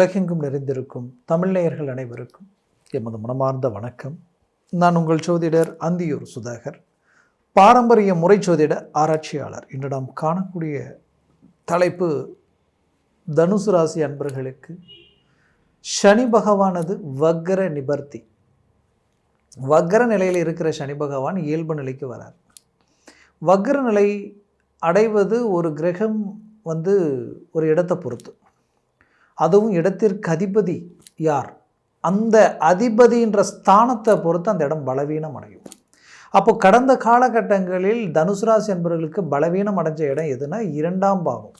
உலகெங்கும் நிறைந்திருக்கும் தமிழ்நேயர்கள் அனைவருக்கும் எமது மனமார்ந்த வணக்கம். நான் உங்கள் ஜோதிடர் அந்தியூர் சுதாகர். பாரம்பரிய முறை ஜோதிட ஆராய்ச்சியாளர். இன்று நாம் காணக்கூடிய தலைப்பு தனுசு ராசி அன்பர்களுக்கு. சனி பகவானது வக்கர நிபர்த்தி. வக்கர நிலையில் இருக்கிற சனி பகவான் இயல்பு நிலைக்கு வரார். வக்கர நிலை அடைவது ஒரு கிரகம் வந்து ஒரு இடத்தை பொறுத்து. அதுவும் இடத்திற்கு அதிபதி யார்? அந்த அதிபதின்ற ஸ்தானத்தை பொறுத்து அந்த இடம் பலவீனம் அடையும் அப்போ கடந்த காலகட்டங்களில் தனுசு ராசி என்பவர்களுக்கு பலவீனம் அடைஞ்ச இடம் எதுனா இரண்டாம் பாவம்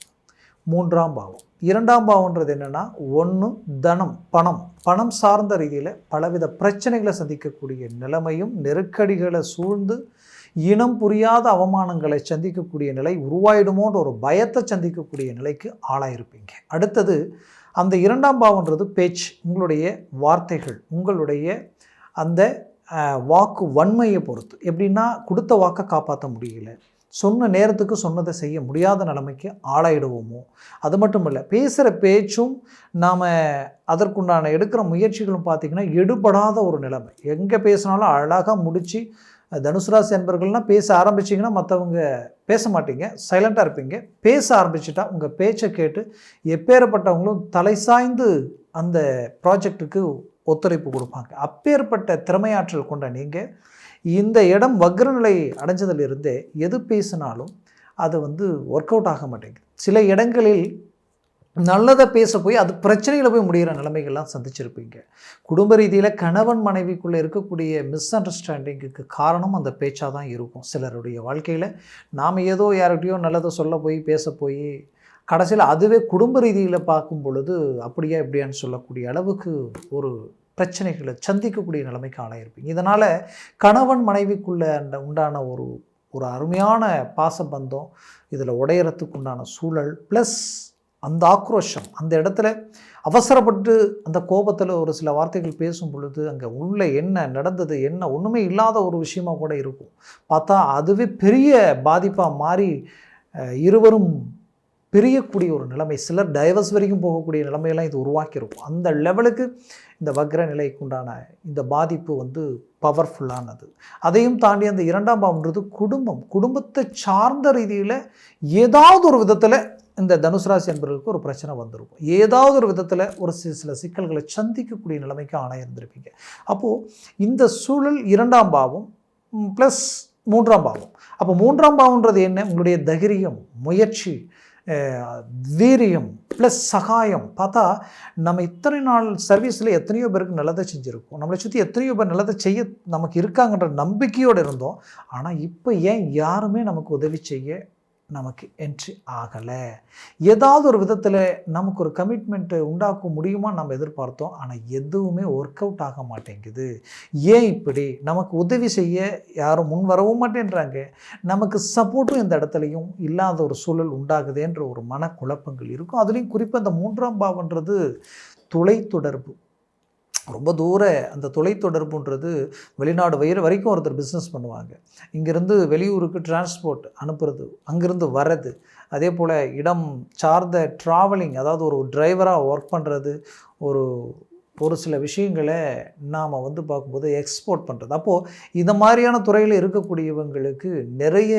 மூன்றாம் பாவம். இரண்டாம் பாவம்ன்றது என்னென்னா ஒன்று தனம் பணம். பணம் சார்ந்த ரீதியில் பலவித பிரச்சனைகளை சந்திக்கக்கூடிய நிலைமையும் நெருக்கடிகளை சூழ்ந்து இனம் புரியாத அவமானங்களை சந்திக்கக்கூடிய நிலை உருவாயிடுமோன்ற ஒரு பயத்தை சந்திக்கக்கூடிய நிலைக்கு ஆளாயிருப்பீங்க. அடுத்தது அந்த இரண்டாம் பாவன்றது பேச்சு உங்களுடைய வார்த்தைகள் உங்களுடைய அந்த வாக்கு வன்மையை பொறுத்து. எப்படின்னா கொடுத்த வாக்கை காப்பாற்ற முடியல. சொன்ன நேரத்துக்கு சொன்னதை செய்ய முடியாத நிலைமைக்கு ஆளாயிடுவோமோ? அது மட்டும் இல்லை பேசுகிற பேச்சும் நாம் அதற்குண்டான எடுக்கிற முயற்சிகளும் பார்த்திங்கன்னா எடுபடாத ஒரு நிலைமை. எங்கே பேசினாலும் அழகாக முடித்து தனுசு ராசி பேச ஆரம்பிச்சிங்கன்னா மற்றவங்க பேச மாட்டீங்க. சைலண்ட்டாக இருப்பீங்க. பேச ஆரம்பிச்சிட்டா உங்கள் பேச்சை கேட்டு எப்பேற்பட்டவங்களும் தலை சாய்ந்து அந்த ப்ராஜெக்ட்டுக்கு ஒத்துழைப்பு கொடுப்பாங்க. அப்பேற்பட்ட திறமையாற்றல் கொண்ட நீங்கள் இந்த இடம் வக்ரநிலை அடைஞ்சதிலிருந்தே எது பேசினாலும் அது வந்து ஒர்க் அவுட் ஆக மாட்டேங்குது. சில இடங்களில் நல்லதை பேச போய் அது பிரச்சனையில் போய் முடிகிற நிலைமைகள்லாம் சந்திச்சிருப்பீங்க. குடும்ப ரீதியில் கணவன் மனைவிக்குள்ளே இருக்கக்கூடிய மிஸ் அண்டர்ஸ்டாண்டிங்குக்கு காரணம் அந்த பேச்சாக தான் இருக்கும். சிலருடைய வாழ்க்கையில் நாம் ஏதோ யார்கிட்டையோ நல்லதை சொல்ல போய் பேச போய் கடைசியில் அதுவே குடும்ப ரீதியில் பார்க்கும் பொழுது அப்படியா இப்படியான்னு சொல்லக்கூடிய அளவுக்கு ஒரு பிரச்சனைகளை சந்திக்கக்கூடிய நிலைமைக்கு ஆளாயிருப்பீங்க. இதனால் கணவன் மனைவிக்குள்ளே அந்த உண்டான ஒரு ஒரு அருமையான பாசபந்தம் இதில் உடையறதுக்கு உண்டான சூழல் ப்ளஸ் அந்த ஆக்ரோஷம் அந்த இடத்துல அவசரப்பட்டு அந்த கோபத்தில் ஒரு சில வார்த்தைகள் பேசும் பொழுது அங்கே உள்ள என்ன நடந்தது என்ன ஒன்றுமே இல்லாத ஒரு விஷயமா கூட இருக்கும். பார்த்தா அதுவே பெரிய பாதிப்பாக மாறி இருவரும் பிரியக்கூடிய ஒரு நிலைமை சிலர் டைவர்ஸ் வரைக்கும் போகக்கூடிய நிலைமையெல்லாம் இது உருவாக்கியிருக்கும். அந்த லெவலுக்கு இந்த வக்ர நிலைக்கு உண்டான இந்த பாதிப்பு வந்து பவர்ஃபுல்லானது அதையும் தாண்டி அந்த இரண்டாம் பாவம்ன்றது குடும்பம். குடும்பத்தை சார்ந்த ரீதியில் ஏதாவது ஒரு விதத்தில் இந்த தனுசு ராசி என்பவர்களுக்கு ஒரு பிரச்சனை வந்திருக்கும். ஏதாவது ஒரு விதத்தில் ஒரு சில சிக்கல்களை சந்திக்கக்கூடிய நிலைமைக்கு ஆணையிருந்திருப்பீங்க அப்போது இந்த சூழல் இரண்டாம் பாவம் ப்ளஸ் மூன்றாம் பாவம். அப்போ மூன்றாம் பாவம்ன்றது என்ன? உங்களுடைய தைரியம் முயற்சி வீரியம் ப்ளஸ் சகாயம். பார்த்தா நம்ம இத்தனை நாள் சர்வீஸில் எத்தனையோ பேருக்கு நல்லதை செஞ்சுருக்கோம். நம்மளை சுற்றி எத்தனையோ பேர் நல்லதை செய்ய நமக்கு இருக்காங்கன்ற நம்பிக்கையோடு இருந்தோம். ஆனால் இப்போ ஏன் யாருமே நமக்கு உதவி செய்ய நமக்கு என்ட்ரி ஆகலை. ஏதாவது ஒரு விதத்தில் நமக்கு ஒரு கமிட்மெண்ட்டு உண்டாக்க முடியுமா நம்ம எதிர்பார்த்தோம் ஆனால் எதுவுமே ஒர்க் அவுட் ஆக மாட்டேங்குது. ஏன் இப்படி? நமக்கு உதவி செய்ய யாரும் முன் வரவும் மாட்டேன்றாங்க. நமக்கு சப்போர்ட்டும் இந்த இடத்துலையும் இல்லாத ஒரு சூழல் உண்டாகுதேன்ற ஒரு மனக்குழப்பங்கள் இருக்கும். அதுலேயும் குறிப்பாக இந்த மூன்றாம் பாவன்றது தொலைத்தொடர்பு ரொம்ப தூர அந்த தொலைத்தொடர்புன்றது வெளிநாடு வயிறு வரைக்கும் ஒருத்தர் பிஸ்னஸ் பண்ணுவாங்க. இங்கேருந்து வெளியூருக்கு டிரான்ஸ்போர்ட் அனுப்புறது அங்கேருந்து வர்றது அதே போல் இடம் சார்ந்த ட்ராவலிங் அதாவது ஒரு டிரைவராக ஒர்க் பண்ணுறது ஒரு ஒரு சில விஷயங்களை நாம் வந்து பார்க்கும்போது எக்ஸ்போர்ட் பண்ணுறது அப்போது இந்த மாதிரியான துறையில் இருக்கக்கூடியவங்களுக்கு நிறைய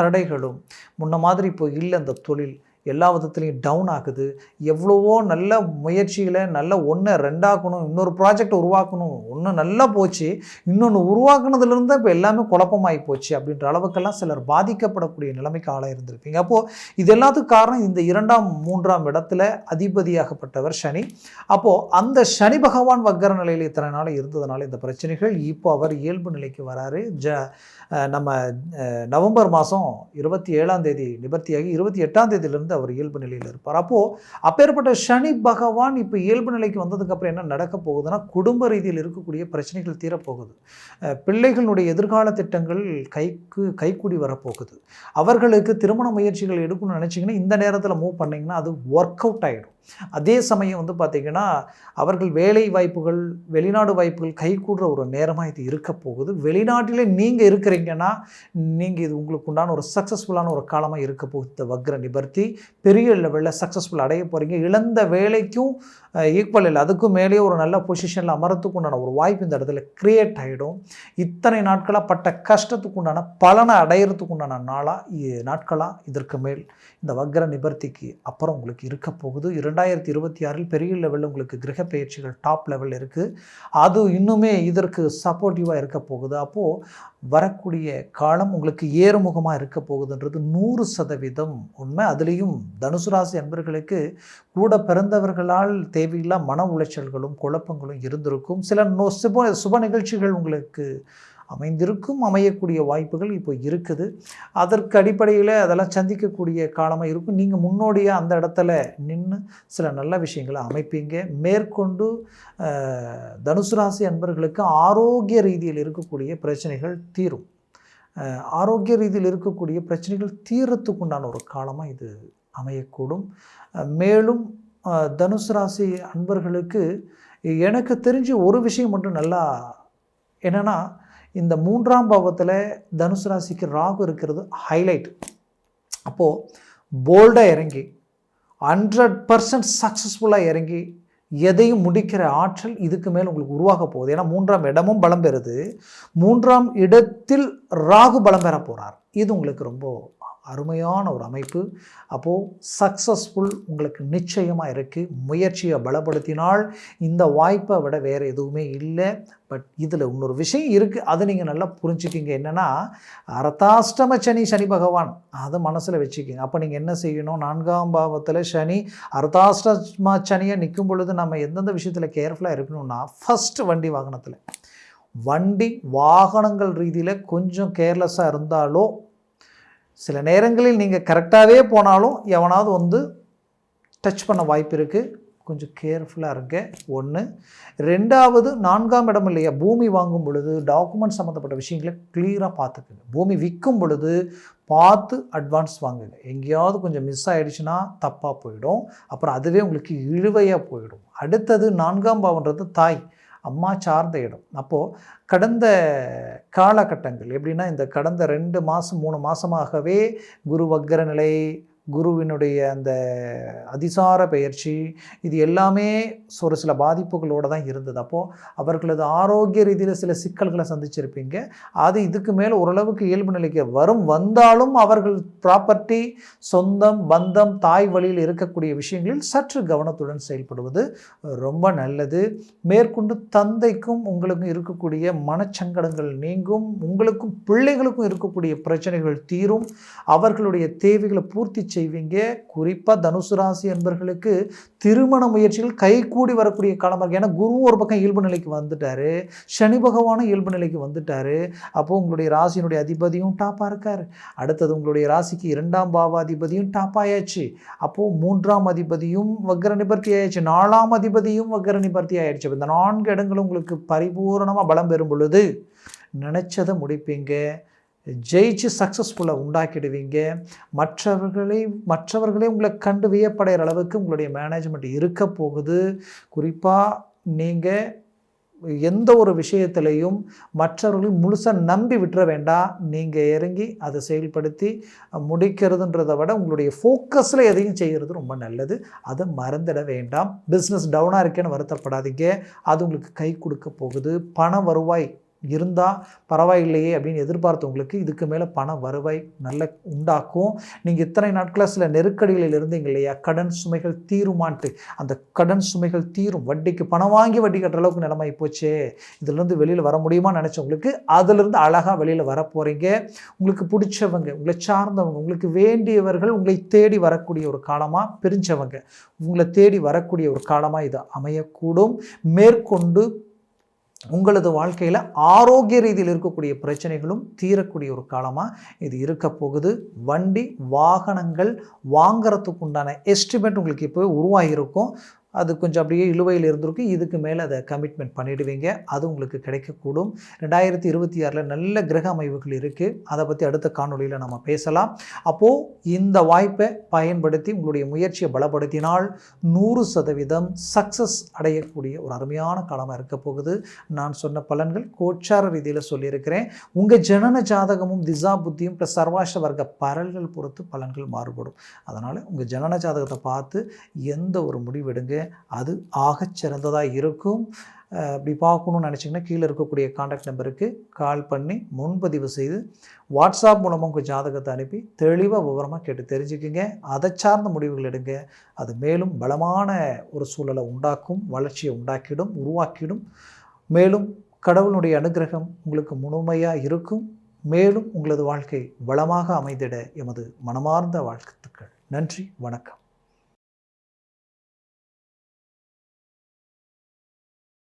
தடைகளும் முன்ன மாதிரி இப்போ இல்லை அந்த தொழில். எல்லா விதத்துலேயும் டவுன் ஆகுது எவ்வளவோ நல்ல முயற்சிகளை நல்ல ஒன்றை ரெண்டாக்கணும் இன்னொரு ப்ராஜெக்ட் உருவாக்கணும் ஒன்று நல்லா போச்சு இன்னொன்று உருவாக்குனதுலேருந்து இப்போ எல்லாமே குழப்பமாகி போச்சு அப்படின்ற அளவுக்கெல்லாம் சிலர் பாதிக்கப்படக்கூடிய நிலைமைக்கு ஆளாக இருந்திருப்பீங்க அப்போது இது எல்லாத்துக்கும் காரணம் இந்த இரண்டாம் மூன்றாம் இடத்துல அதிபதியாகப்பட்டவர் சனி. அப்போது அந்த சனி பகவான் வக்கர நிலையில் இத்தனை நாள் இருந்ததுனால இந்த பிரச்சனைகள் இப்போ அவர் இயல்பு நிலைக்கு வராரு. ஜ நம்ம நவம்பர் மாதம் இருபத்தி ஏழாம் தேதி நிவர்த்தியாகி இருபத்தி எட்டாம் தேதியிலிருந்து அவர் இயல்பு நிலையில் இருப்பார். அப்போது அப்பேற்பட்ட சனி பகவான் இப்போ இயல்பு நிலைக்கு வந்ததுக்கப்புறம் என்ன நடக்க போகுதுன்னா குடும்ப ரீதியில் இருக்கக்கூடிய பிரச்சனைகள் தீரப்போகுது. பிள்ளைகளுடைய எதிர்கால திட்டங்கள் கைக்கு கைக்கூடி வரப்போகுது. அவர்களுக்கு திருமண முயற்சிகள் எடுக்கணும்னு நினச்சிங்கன்னா இந்த நேரத்தில் மூவ் பண்ணிங்கன்னா அது ஒர்க் அவுட் ஆகிடும் அதே சமயம் வந்து பார்த்திங்கன்னா அவர்கள் வேலை வாய்ப்புகள் வெளிநாடு வாய்ப்புகள் கைகூடுற ஒரு நேரமாக இது இருக்க போகுது. வெளிநாட்டிலே நீங்கள் இருக்கிறீங்கன்னா நீங்கள் இது உங்களுக்கு உண்டான ஒரு சக்ஸஸ்ஃபுல்லான ஒரு காலமாக இருக்க போகுது வக்ர நிபர்த்தி. பெரிய லெவலில் சக்ஸஸ்ஃபுல் அடைய போகிறீங்க இழந்த வேலைக்கும் ஈக்குவல் இல்லை. அதுக்கும் மேலேயே ஒரு நல்ல பொசிஷனில் அமரத்துக்கு உண்டான ஒரு வாய்ப்பு இந்த இடத்துல க்ரியேட் ஆகிடும் இத்தனை நாட்களாக பட்ட கஷ்டத்துக்கு உண்டான பலனை அடையிறதுக்கு உண்டான நாளாக நாட்களாக இதற்கு மேல் இந்த வக்ர நிபர்த்திக்கு அப்புறம் உங்களுக்கு இருக்க போகுது. இரண்டாயிரத்தி இருபத்தி ஆறில் பெரிய லெவலில் உங்களுக்கு கிரக பயிற்சிகள் டாப் லெவல் இருக்குது அது இன்னுமே இதற்கு சப்போர்ட்டிவாக இருக்க போகுது. அப்போது வரக்கூடிய காலம் உங்களுக்கு ஏறுமுகமாக இருக்க போகுதுன்றது நூறு சதவீதம் உண்மை. அதுலேயும் தனுசு ராசி அன்பர்களுக்கு கூட பிறந்தவர்களால் தேவையில்லா மன உளைச்சல்களும் குழப்பங்களும் இருந்திருக்கும். சில நோ சுப சுப நிகழ்ச்சிகள் உங்களுக்கு அமைந்திருக்கும் அமையக்கூடிய வாய்ப்புகள் இப்போ இருக்குது. அதற்கு அடிப்படையில் அதெல்லாம் சந்திக்கக்கூடிய காலமாக இருக்கும். நீங்கள் முன்னோடியாக அந்த இடத்துல நின்று சில நல்ல விஷயங்களை அமைப்பீங்க. மேற்கொண்டு தனுசு ராசி அன்பர்களுக்கு ஆரோக்கிய ரீதியில் இருக்கக்கூடிய பிரச்சனைகள் தீரும். ஆரோக்கிய ரீதியில் இருக்கக்கூடிய பிரச்சனைகள் தீரத்துக்குண்டான ஒரு காலமாக இது அமையக்கூடும். மேலும் தனுசு ராசி அன்பர்களுக்கு எனக்கு தெரிஞ்சு ஒரு விஷயம் மட்டும் நல்லா என்னென்னா இந்த மூன்றாம் பாவத்தில் தனுசு ராசிக்கு ராகு இருக்கிறது ஹைலைட் அப்போது போல்டாக இறங்கி ஹண்ட்ரட் பர்சன்ட் சக்ஸஸ்ஃபுல்லாக இறங்கி எதையும் முடிக்கிற ஆற்றல் இதுக்கு மேல் உங்களுக்கு உருவாக போகுது. ஏன்னா மூன்றாம் இடமும் பலம் பெறுது. மூன்றாம் இடத்தில் ராகு பலம் பெற போகிறார் இது உங்களுக்கு ரொம்ப அருமையான ஒரு அமைப்பு. அப்போது சக்ஸஸ்ஃபுல் உங்களுக்கு நிச்சயமாக இருக்குது முயற்சியை பலப்படுத்தினால் இந்த வாய்ப்பை விட வேறு எதுவுமே இல்லை. பட் இதில் இன்னொரு விஷயம் இருக்குது அதை நீங்கள் நல்லா புரிஞ்சுக்கிங்க. என்னென்னா அர்த்தாஷ்டம சனி சனி பகவான். அதை மனசில் வச்சுக்கிங்க. அப்போ நீங்கள் என்ன செய்யணும்? நான்காம் பாவத்தில் சனி அர்த்தாஷ்டம சனியாக நிற்கும் பொழுது நம்ம எந்தெந்த விஷயத்தில் கேர்ஃபுல்லாக இருக்கணும்னா ஃபஸ்ட்டு வண்டி வாகனத்தில். வண்டி வாகனங்கள் ரீதியில் கொஞ்சம் கேர்லெஸ்ஸாக இருந்தாலோ சில நேரங்களில் நீங்கள் கரெக்டாகவே போனாலும் எவனாவது வந்து டச் பண்ண வாய்ப்பு இருக்குது கொஞ்சம் கேர்ஃபுல்லாக இருங்க. ஒன்று ரெண்டாவது நான்காம் இடம் இல்லையா? பூமி வாங்கும் பொழுது டாக்குமெண்ட் சம்மந்தப்பட்ட விஷயங்களை கிளியராக பார்த்துக்குங்க. பூமி விற்கும் பொழுது பார்த்து அட்வான்ஸ் வாங்குங்க. எங்கேயாவது கொஞ்சம் மிஸ் ஆகிடுச்சுன்னா தப்பாக போயிடும். அப்புறம் அதுவே உங்களுக்கு இழுவையாக போயிடும். அடுத்தது நான்காம் பாவன்றது தாய். அம்மா சார்ந்த இடம். அப்போது கடந்த காலகட்டங்கள் எப்படின்னா இந்த கடந்த ரெண்டு மாதம் மூணு மாதமாகவே குரு வக்கர நிலை குருவினுடைய அந்த அதிசார பயிற்சி இது எல்லாமே ஒரு சில பாதிப்புகளோடு தான் இருந்தது. அப்போது அவர்களது ஆரோக்கிய ரீதியில் சில சிக்கல்களை சந்திச்சிருப்பீங்க. அது இதுக்கு மேலே ஓரளவுக்கு இயல்பு நிலைக்கு வரும். வந்தாலும் அவர்கள் ப்ராப்பர்ட்டி சொந்தம் பந்தம் தாய் வழியில் இருக்கக்கூடிய விஷயங்களில் சற்று கவனத்துடன் செயல்படுவது ரொம்ப நல்லது. மேற்கொண்டு தந்தைக்கும் உங்களுக்கும் இருக்கக்கூடிய மனச்சங்கடங்கள் நீங்கும். உங்களுக்கும் பிள்ளைகளுக்கும் இருக்கக்கூடிய பிரச்சனைகள் தீரும். அவர்களுடைய தேவைகளை பூர்த்தி செய்வீங்க. குறிப்பாக தனுசு ராசி என்பர்களுக்கு திருமண முயற்சிகள் கைகூடி வரக்கூடிய காலமாக இருக்கு. ஏன்னா குருவும் ஒரு பக்கம் இயல்பு நிலைக்கு வந்துட்டாரு. சனி பகவானும் இயல்பு நிலைக்கு வந்துட்டாரு. அப்போது உங்களுடைய ராசியினுடைய அதிபதியும் டாப்பாக இருக்கார். அடுத்தது உங்களுடைய ராசிக்கு இரண்டாம் பாவாதிபதியும் டாப் ஆயாச்சு. அப்போது மூன்றாம் அதிபதியும் வக்கர நிபர்த்தி ஆயாச்சு. நாலாம் அதிபதியும் வக்கர நிபர்த்தி ஆயிடுச்சு. இந்த நான்கு இடங்களும் உங்களுக்கு பரிபூரணமாக பலம் பெறும் பொழுது நினச்சதை முடிப்பீங்க. ஜெயிச்சு சக்ஸஸ்ஃபுல்லாக உண்டாக்கிடுவீங்க. மற்றவர்களை மற்றவர்களே உங்களை கண்டு வியப்படைகிற அளவுக்கு உங்களுடைய மேனேஜ்மெண்ட் இருக்க போகுது. குறிப்பாக நீங்கள் எந்த ஒரு விஷயத்திலையும் மற்றவர்களையும் முழுசாக நம்பி விட்டுற வேண்டாம். நீங்கள் இறங்கி அதை செயல்படுத்தி முடிக்கிறதுன்றதை விட உங்களுடைய ஃபோக்கஸில் எதையும் செய்கிறது ரொம்ப நல்லது. அதை மறந்துட வேண்டாம். பிஸ்னஸ் டவுனாக இருக்கேன்னு வருத்தப்படாதீங்க. அது உங்களுக்கு கை கொடுக்க போகுது. பண வருவாய் இருந்தால் பரவாயில்லையே அப்படின்னு எதிர்பார்த்தவங்களுக்கு இதுக்கு மேலே பண வருவாய் நல்ல உண்டாக்கும். நீங்கள் இத்தனை நாட்களாக சில நெருக்கடிகளில் இருந்தீங்க இல்லையா? கடன் சுமைகள் தீருமான்ட்டு அந்த கடன் சுமைகள் தீரும். வட்டிக்கு பணம் வாங்கி வட்டி கட்டுற அளவுக்கு நிலைமை போச்சே. இதுலேருந்து வெளியில் வர முடியுமான்னு நினச்சவங்களுக்கு அதிலிருந்து அழகாக வெளியில் வர போகிறீங்க உங்களுக்கு பிடிச்சவங்க உங்களை சார்ந்தவங்க உங்களுக்கு வேண்டியவர்கள் உங்களை தேடி வரக்கூடிய ஒரு காலமாக பிரிஞ்சவங்க உங்களை தேடி வரக்கூடிய ஒரு காலமாக இது அமையக்கூடும். மேற்கொண்டு உங்களது வாழ்க்கையில் ஆரோக்கிய ரீதியில் இருக்கக்கூடிய பிரச்சனைகளும் தீரக்கூடிய ஒரு காலமாக இது இருக்க போகுது. வண்டி வாகனங்கள் வாங்குறதுக்கு உண்டான எஸ்டிமேட் உங்களுக்கு இப்போ உருவாகியிருக்கும். அது கொஞ்சம் அப்படியே இழுவையில் இருந்திருக்கும் இதுக்கு மேலே அதை கமிட்மெண்ட் பண்ணிடுவீங்க. அது உங்களுக்கு கிடைக்கக்கூடும். ரெண்டாயிரத்தி இருபத்தி ஆறில் நல்ல கிரக அமைவுகள் இருக்குது அதை பற்றி அடுத்த காணொலியில் நம்ம பேசலாம். அப்போது இந்த வாய்ப்பை பயன்படுத்தி உங்களுடைய முயற்சியை பலப்படுத்தினால் நூறு சதவீதம் சக்ஸஸ் அடையக்கூடிய ஒரு அருமையான காலமாக இருக்க போகுது. நான் சொன்ன பலன்கள் கோச்சார ரீதியில் சொல்லியிருக்கிறேன். உங்கள் ஜனன ஜாதகமும் திசா புத்தியும் ப்ளஸ் சர்வாஷ வர்க்க பரல்கள் பொறுத்து பலன்கள் மாறுபடும். அதனால் உங்கள் ஜனன ஜாதகத்தை பார்த்து எந்த ஒரு முடிவெடுங்க அது ஆகச் சிறந்ததாக இருக்கும். அப்படி பார்க்கணும்னு நினச்சிங்கன்னா கீழே இருக்கக்கூடிய காண்டாக்ட் நம்பருக்கு கால் பண்ணி முன்பதிவு செய்து வாட்ஸ்அப் மூலமாக உங்கள் ஜாதகத்தை அனுப்பி தெளிவாக விவரமாக கேட்டு தெரிஞ்சுக்குங்க. அதை சார்ந்த முடிவுகள் எடுங்க. அது மேலும் பலமான ஒரு சூழலை உண்டாக்கும் வளர்ச்சியை உண்டாக்கிடும் உருவாக்கிடும். மேலும் கடவுளுடைய அனுகிரகம் உங்களுக்கு முழுமையாக இருக்கும். மேலும் உங்களது வாழ்க்கை வளமாக அமைந்திட எமது மனமார்ந்த வாழ்த்துக்கள். நன்றி வணக்கம்.